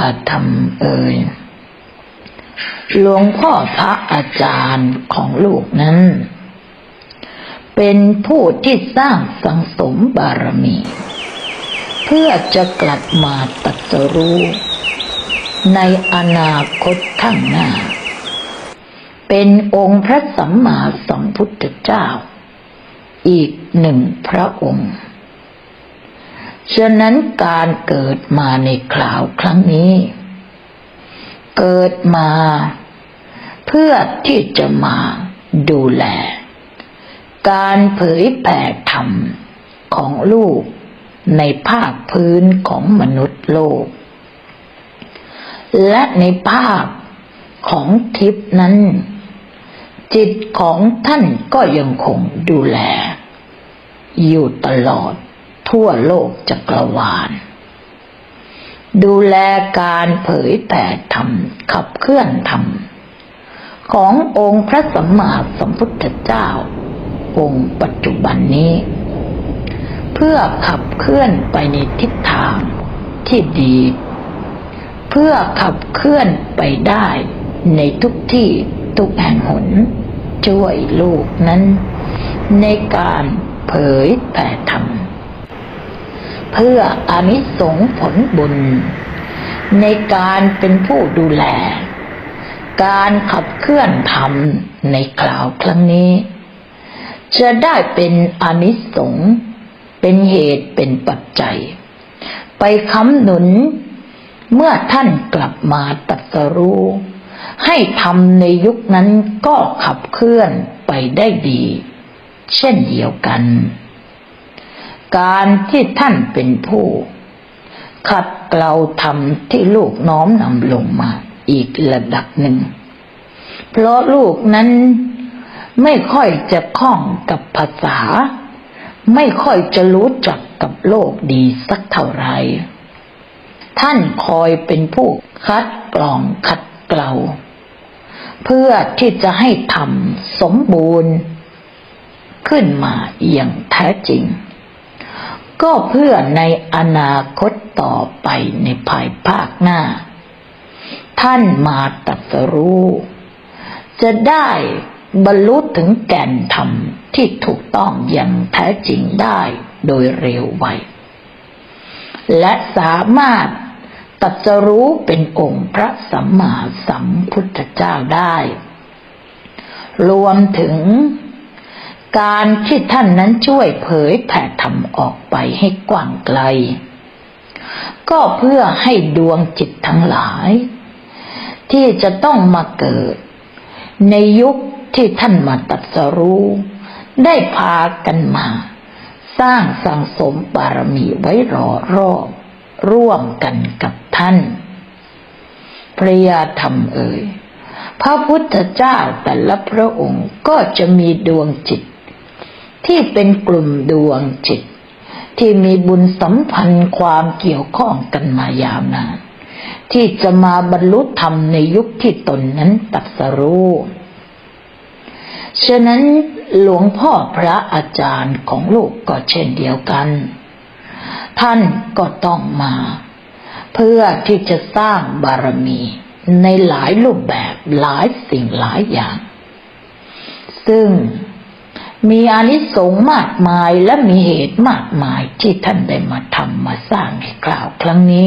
าธรรมเอ่ยหลวงพ่อพระอาจารย์ของลูกนั้น เป็นผู้ที่สร้างสังสมบารมี เพื่อจะกลับมาตรัสรู้ในอนาคตข้างหน้า เป็นองค์พระสัมมาสัมพุทธเจ้า อีกหนึ่งพระองค์ ฉะนั้นการเกิดมาในคราวครั้งนี้ เกิดมา เพื่อที่จะมาดูแล การเผยแผ่ธรรมของลูกในภาคพื้นของมนุษย์โลก และในภาคของทิพนั้น จิตของท่านก็ยังคงดูแล อยู่ตลอด ทั่วโลกจักรวาล ดูแลการเผยแผ่ธรรมขับเคลื่อนธรรม ขององค์พระสัมมาสัมพุทธเจ้า องค์ปัจจุบันนี้ เพื่อขับเคลื่อนไปในทิศทางที่ดี เพื่อขับเคลื่อนไปได้ในทุกที่ทุกแห่งหนช่วยลูกนั้น ในการเผยแผ่ธรรม เพื่ออานิสงผลบุญ ในการเป็นผู้ดูแล การขับเคลื่อนธรรมในคราวครั้งนี้ จะได้เป็นอานิสงส์เป็นเหตุเป็นปัจจัย ไปค้ำหนุนเมื่อท่านกลับมาตรัสรู้ให้ทำในยุคนั้นก็ขับเคลื่อนไปได้ดี เช่นเดียวกัน การที่ท่านเป็นผู้ ขัดเกลาธรรมที่ลูกน้อมนำลงมาอีกระดับหนึ่ง เพราะลูกนั้นไม่ค่อยจะคล่องกับภาษา ไม่ค่อยจะรู้จักกับโลกดีสักเท่าไหร่ท่านคอยเป็นผู้คัดกรองขัดเกลาเพื่อที่จะให้ทำสมบูรณ์ ขึ้นมาอย่างแท้จริง ก็เพื่อในอนาคตต่อไปในภายภาคหน้า ท่านมาตรัสรู้ จะได้บรรลุถึงแก่นธรรมที่ถูกต้องอย่างแท้จริงได้โดยเร็วไว และสามารถตรัสรู้เป็นองค์พระสัมมาสัมพุทธเจ้าได้ รวมถึง การที่ท่านนั้นช่วยเผยแผ่ธรรมออกไปให้กว้างไกล ก็เพื่อให้ดวงจิตทั้งหลาย ที่จะต้องมาเกิด ในยุคที่ท่านมาตรัสรู้ ได้พากันมา สร้างสังสมบารมีไว้รอรอบร่วมกันกับท่านพระยาธรรมเอ่ยพระพุทธเจ้าแต่ละพระองค์ก็จะมีดวงจิต ที่เป็นกลุ่มดวงจิต ที่มีบุญสัมพันธ์ความเกี่ยวข้องกันมายาวนาน ที่จะมาบรรลุธรรมในยุคที่ตนนั้นตรัสรู้ฉะนั้นหลวงพ่อพระอาจารย์ของลูกก็เช่นเดียวกัน ท่านก็ต้องมา เพื่อที่จะสร้างบารมีในหลายรูปแบบหลายสิ่งหลายอย่าง ซึ่ง มีอานิสงส์มากมายและมีเหตุมากมายที่ท่านได้มาทำมาสร้างให้กล่าวครั้งนี้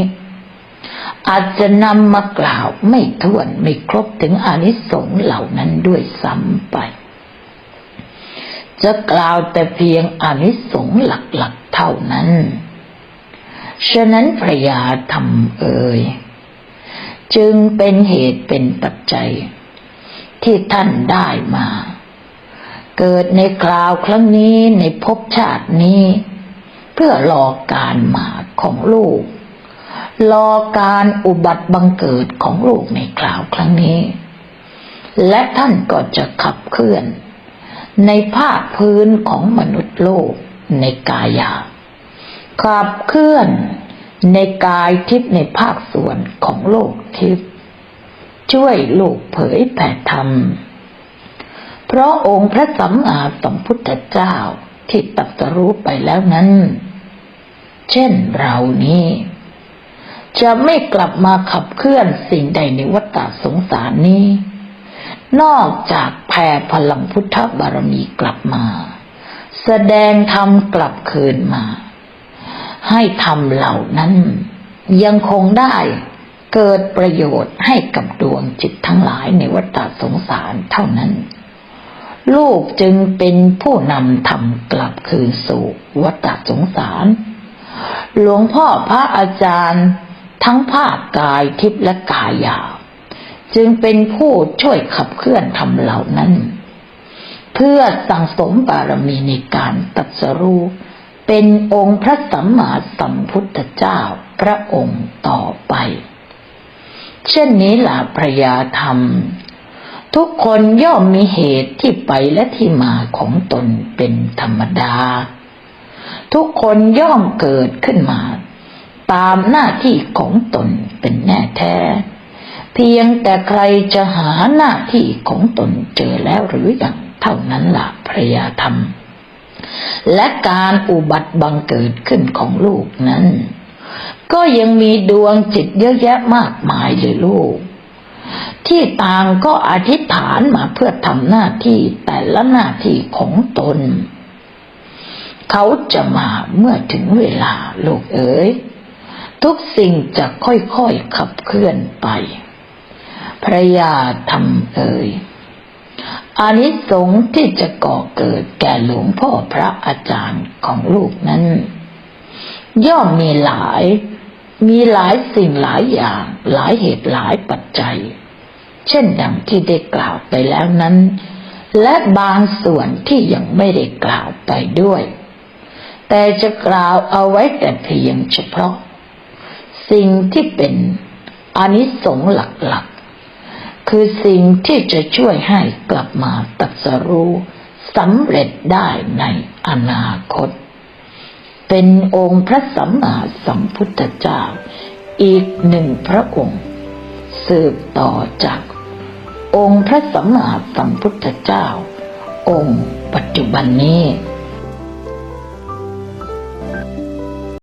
อาจจะนำมากล่าวไม่ถ้วนไม่ครบถึงอานิสงส์เหล่านั้นด้วยซ้ำไป จะกล่าวแต่เพียงอานิสงส์หลักๆเท่านั้น ฉะนั้นพระยาธรรมเอ่ยจึงเป็นเหตุเป็นปัจจัย ที่ท่านได้มา เกิดในคราวครั้งนี้ในภพชาตินี้ เพื่อรอการมาของลูก รอการอุบัติบังเกิดของลูกในคราวครั้งนี้ และท่านก็จะขับเคลื่อน ในภาคพื้นของมนุษย์โลกในกายาขับเคลื่อนในกายทิพย์ในภาคส่วนของโลกทิพย์ช่วยโลกเผยแผ่ธรรม พราะองค์พระสัมมาสัมพุทธเจ้าที่ตัดสรู้ไปแล้วนั้น เช่นเรานี้ จะไม่กลับมาขับเคลื่อนสิ่งใดในวัฏสงสารนี้ นอกจากแผ่พลังพุทธบารมีกลับมา แสดงธรรมกลับคืนมา ให้ธรรมเหล่านั้น ยังคงได้เกิดประโยชน์ให้กับดวงจิตทั้งหลายในวัฏสงสารเท่านั้น ลูกจึงเป็นผู้นำธรรมกลับคืนสู่วัฏฏสงสาร หลวงพ่อพระอาจารย์ทั้งภาคกายทิพย์และกายหยาบจึงเป็นผู้ช่วยขับเคลื่อนธรรมเหล่านั้น เพื่อสั่งสมบารมีในการตัดสรู้เป็นองค์พระสัมมาสัมพุทธเจ้าพระองค์ต่อไป เช่นนี้ล่ะพระยาธรรม ทุกคนย่อมมีเหตุที่ไปและที่มาของตนเป็นธรรมดา ทุกคนย่อมเกิดขึ้นมา ตามหน้าที่ของตนเป็นแน่แท้ เพียงแต่ใครจะหาหน้าที่ของตนเจอแล้วหรือยังเท่านั้นล่ะพระยาธรรม และการอุบัติบังเกิดขึ้นของลูกนั้น ก็ยังมีดวงจิตเยอะแยะมากมายเลยลูก ที่ต่างก็อธิษฐานมาเพื่อทำหน้าที่แต่ละหน้าที่ของตน เขาจะมาเมื่อถึงเวลาลูกเอ๋ยทุกสิ่งจะค่อยๆขับเคลื่อนไป พระยาทำเอ่ยอานิสงส์ที่จะก่อเกิดแก่หลวงพ่อพระอาจารย์ของลูกนั้น ย่อมมีหลาย มีหลายสิ่งหลายอย่าง หลายเหตุหลายปัจจัย เช่นอย่างที่ได้กล่าวไปแล้วนั้น และบางส่วนที่ยังไม่ได้กล่าวไปด้วย แต่จะกล่าวเอาไว้แต่เพียงเฉพาะ สิ่งที่เป็นอนิสงส์หลักๆ คือสิ่งที่จะช่วยให้กลับมาตรัสรู้สำเร็จได้ในอนาคต เป็นองค์พระสัมมาสัมพุทธเจ้า อีกหนึ่งพระองค์ สืบต่อจาก องค์พระสัมมาสัมพุทธเจ้า องค์ปัจจุบันนี้